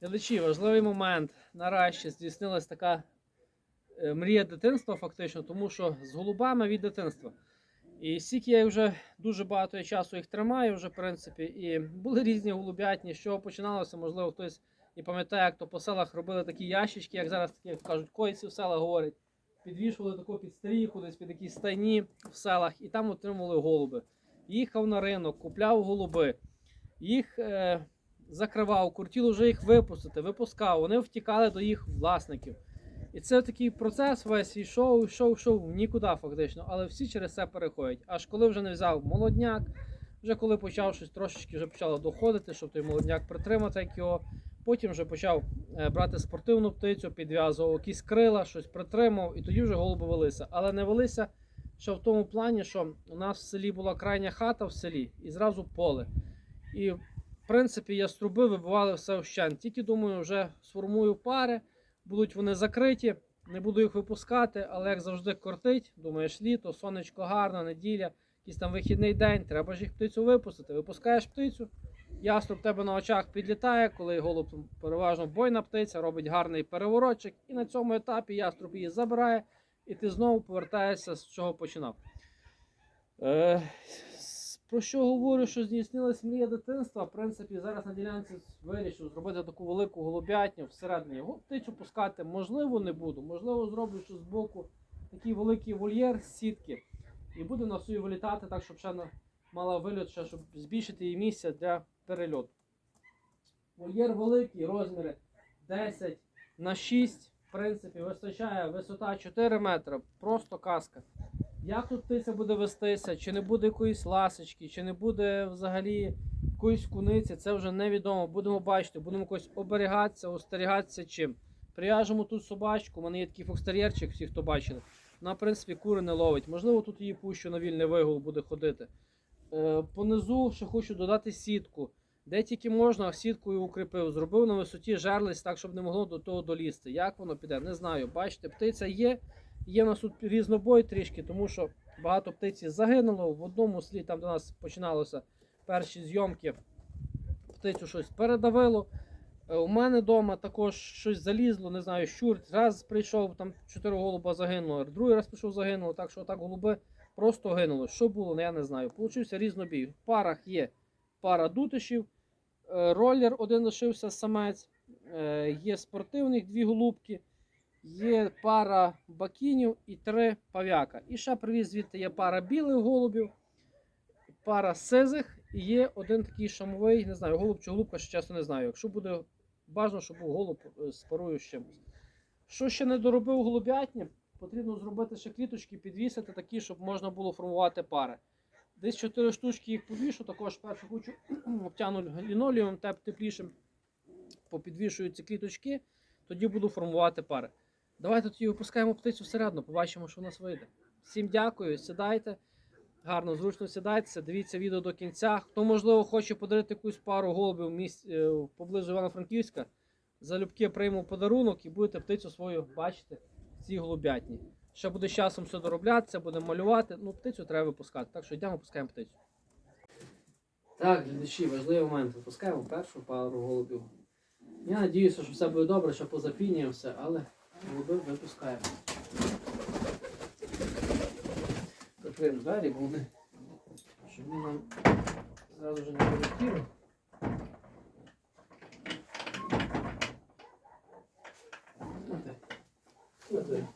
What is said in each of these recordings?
Глядачі, важливий момент. Нарешті здійснилась така е, мрія дитинства, фактично, тому що з голубами від дитинства. І стільки я вже дуже багато часу їх тримаю, вже, в принципі, і були різні голубятні, з чого починалося, можливо, хтось і пам'ятає, як то по селах робили такі ящички, як зараз такі, як кажуть, койці в селах говорять. Підвішували таку під стріху, десь під якісь стайні в селах, і там отримували голуби. Їхав на ринок, купляв голуби, їх е, закривав, куртіло вже їх випустити, випускав, вони втікали до їх власників. І це такий процес весь йшов, йшов, йшов нікуди фактично, але всі через це переходять. Аж коли вже не взяв молодняк, вже коли почав щось трошечки вже почало доходити, щоб той молодняк притримати, як його. Потім вже почав е, брати спортивну птицю, підв'язував якісь крила, щось притримав, і тоді вже голуби велися. Але не велися ще в тому плані, що у нас в селі була крайня хата в селі і зразу поле. І в принципі яструби вибивали все вщент. Тільки думаю, вже сформую пари, будуть вони закриті, не буду їх випускати, але як завжди кортить, думаєш, літо, сонечко гарно, неділя, якийсь там вихідний день, треба ж їх птицю випустити. Випускаєш птицю, яструб тебе на очах підлітає, коли голуб переважно бойна птиця, робить гарний переворотчик, і на цьому етапі яструб її забирає, і ти знову повертаєшся з чого починав. Е, про що говорю, що здійснилась мрія дитинства. В принципі, зараз на ділянці вирішив зробити таку велику голубятню всередині. Його птицю пускати можливо не буду. Можливо, зроблю що збоку такий великий вольєр з сітки. І буде на собі вилітати так, щоб ще мала вильот, ще, щоб збільшити її місце для перельоту. Вольєр великий, розміри 10 на 6. В принципі, вистачає висота 4 метри. Просто казка. Як тут птиця буде вестися, чи не буде якоїсь ласочки, чи не буде взагалі якоїсь куниці, це вже невідомо. Будемо бачити, будемо якось оберігатися, остерігатися чим. Прив'яжемо тут собачку, у мене є такий фокстер'єрчик, всі, хто бачили. Вона, в принципі, кури не ловить. Можливо, тут її пущу на вільний вигул буде ходити. Е, понизу ще хочу додати сітку. Де тільки можна, сіткою укріпив. Зробив на висоті жерлиць так, щоб не могло до того долізти. Як воно піде, не знаю. Бачите, птиця є. Є в нас тут різнобой трішки, тому що багато птиці загинуло. В одному селі, там у нас починалося перші зйомки, птицю щось передавило. Е, У мене вдома також щось залізло, не знаю, щур. Раз прийшов, там чотири голуба загинуло, другий раз прийшов загинуло, так що так голуби просто гинули. Що було, я не знаю. Получився різнобій. В парах є пара дутишів, е, ролер один лишився самець, е, є спортивних дві голубки. Є пара бакінів і три пав'яка. І ще привіз звідти є пара білих голубів, пара сизих і є один такий шамовий, не знаю, голуб чи голубка, ще чесно не знаю. Якщо буде бажано, щоб був голуб е, з парою з чимось. Що ще не доробив голубятні, потрібно зробити ще кліточки, підвісити такі, щоб можна було формувати пари. Десь 4 штучки їх повішу, також першу кучу обтягну лінолеєм теп теплішим, попідвішую ці кліточки, тоді буду формувати пари. Давайте тоді випускаємо птицю всередину, побачимо, що в нас вийде. Всім дякую, сідайте. Гарно, зручно сідайтеся, дивіться відео до кінця. Хто, можливо, хоче подарити якусь пару голубів в місті, е, поблизу Івано-Франківська, залюбки прийму подарунок і будете птицю свою бачити в цій голубятні. Ще буде з часом все дороблятися, будемо малювати. Ну, птицю треба випускати. Так що йдемо, випускаємо птицю. Так, глядачі, важливий момент. Випускаємо першу пару голубів. Я сподіваюся, що все буде добре, що позапінюємо все, але голуби випускаємо. Закриємо двері, бо вони, щоб вони нам зразу ж не полетіли. Смотри. Смотри.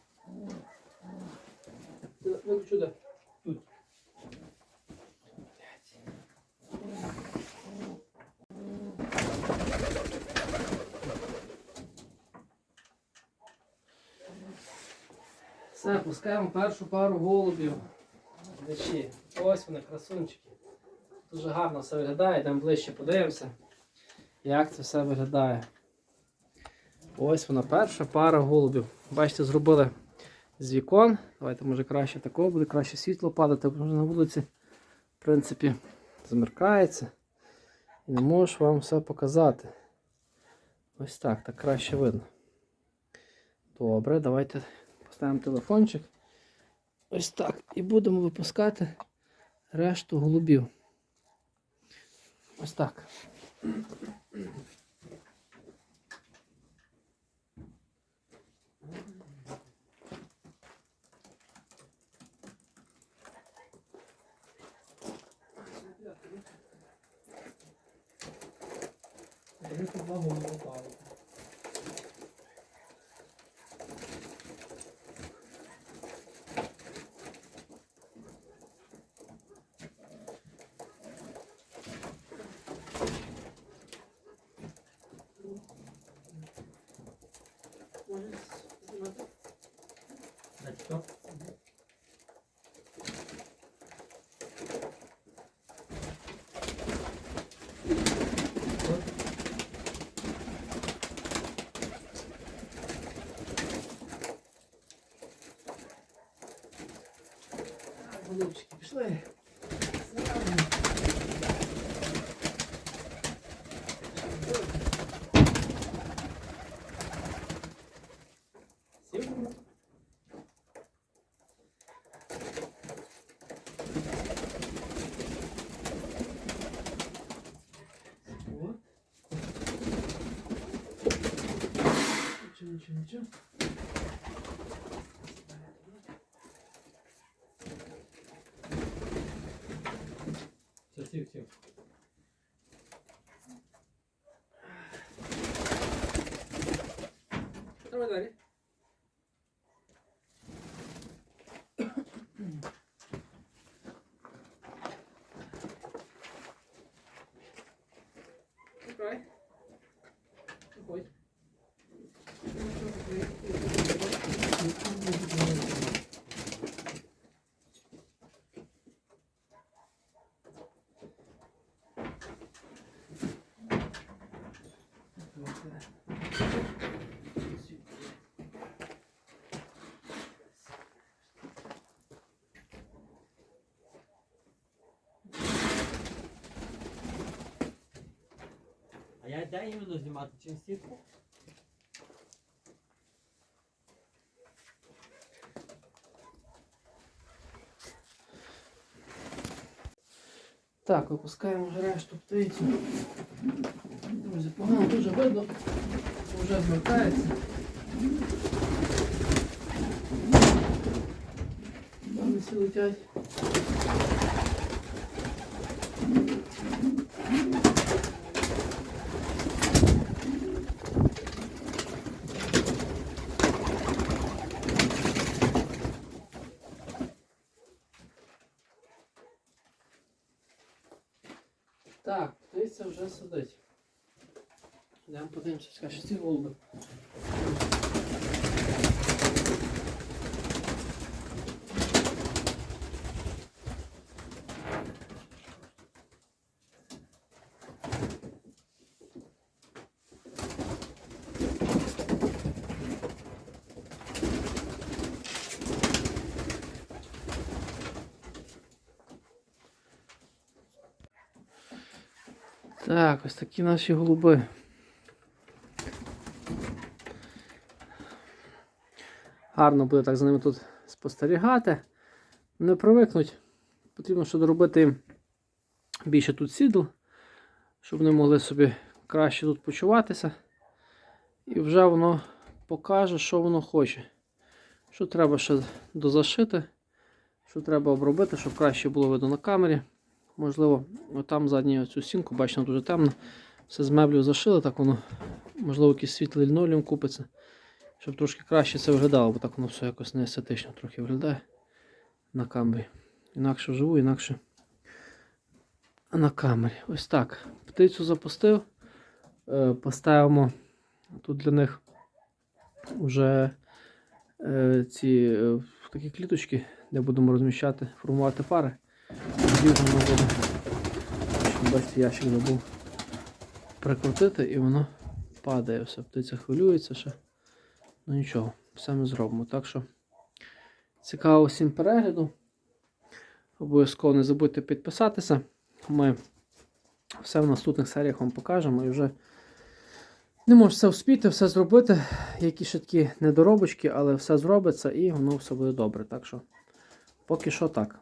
Ти Виключу Все, пускаємо першу пару голубів. Глядачі. Ось вони, красунчики. Дуже гарно все виглядає, йдемо ближче подивимося, як це все виглядає. Ось вона перша пара голубів. Бачите, зробили з вікон. Давайте, може краще такого буде, краще світло падати, бо на вулиці, в принципі, замеркається. І не можу вам все показати. Ось так, так краще видно. Добре, давайте поставимо телефончик. Ось так. І будемо випускати решту голубів. Ось так. 알았죠? 오늘 음식 필요해. Ничего, ничего, ничего. Все, сів, сів. я де іменно знімати чим сітку? Так, випускаємо вже решту птицю. Друзі, погано дуже видно. Вже звертається. Там всі летять. Вже сидить. Йдемо подивимося, скаже, ці голуби. Так, ось такі наші голуби. Гарно буде так за ними тут спостерігати. Не привикнуть. Потрібно ще доробити їм більше тут сідл, щоб вони могли собі краще тут почуватися. І вже воно покаже, що воно хоче. Що треба ще дозашити, що треба обробити, щоб краще було видно на камері. Можливо, там задню цю стінку, бачимо, дуже темно. Все з меблів зашили, так воно, можливо, якийсь світлий лінолеум купиться. Щоб трошки краще це виглядало, бо так воно все якось не естетично трохи виглядає на камері. Інакше вживу, інакше на камері. Ось так. Птицю запустив. Е, Поставимо тут для них вже е, ці е, такі кліточки, де будемо розміщати, формувати пари. Тоді воно. Бачите, ящик забув прикрутити і воно падає все. Птиця хвилюється ще. Ну нічого, все ми зробимо. Так що цікаво всім перегляду. Обов'язково не забудьте підписатися. Ми все в наступних серіях вам покажемо і вже не можу все вспіти, все зробити. Які ще такі недоробочки, але все зробиться і воно все буде добре. Так що поки що так.